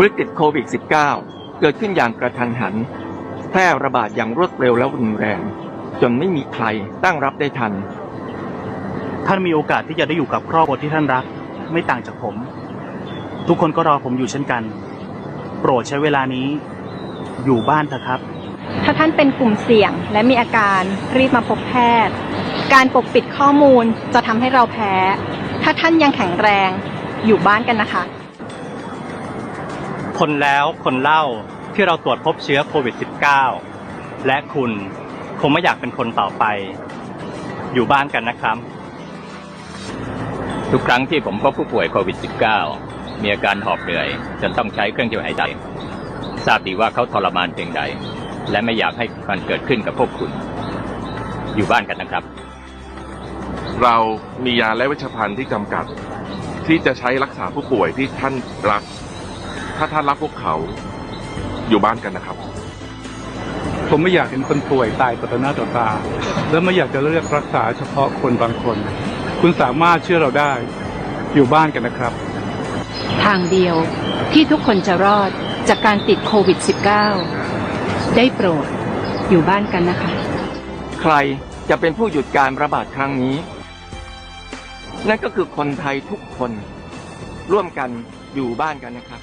วิกฤตโควิด -19 เกิดขึ้นอย่างกระทันหัน แพร่ระบาดอย่างรวดเร็วและรุนแรง จนไม่มีใครตั้งรับได้ทัน ท่านมีโอกาสที่จะได้อยู่กับครอบครัวที่ท่านรัก ไม่ต่างจากผม ทุกคนก็รอผมอยู่เช่นกัน โปรดใช้เวลานี้ อยู่บ้านเถอะครับ ถ้าท่านเป็นกลุ่มเสี่ยงและมีอาการรีบมาพบแพทย์ การปกปิดข้อมูลจะทำให้เราแพ้ ถ้าท่านยังแข็งแรงอยู่บ้านกันนะคะ คนแล้วคนเล่าที่เราตรวจพบเชื้อโควิด -19 และคุณคงไม่อยากเป็นคนต่อไป อยู่บ้านกันนะครับ ทุกครั้งที่ผมพบผู้ป่วยโควิด -19 มีอาการหอบเหนื่อย จนต้องใช้เครื่องช่วยหายใจ ทราบดีว่าเขาทรมานเพียงใด และไม่อยากให้มันเกิดขึ้นกับพวกคุณ อยู่บ้านกันนะครับ เรามียาและเวชภัณฑ์ที่จำกัด ที่จะใช้รักษาผู้ป่วยที่ท่านรัก ถ้าท่านรักพวกเขาอยู่บ้านกันนะครับ ผมไม่อยากเห็นคนป่วยตายต่อหน้าต่อตา และไม่อยากจะเลือกรักษาเฉพาะคนบางคน คุณสามารถเชื่อเราได้ อยู่บ้านกันนะครับ ทางเดียวที่ทุกคนจะรอดจากการติดโควิด -19 ได้โปรดอยู่บ้านกันนะคะ ใครจะเป็นผู้หยุดการระบาดครั้งนี้ นั่นก็คือคนไทยทุกคนร่วมกันอยู่บ้านกันนะครับ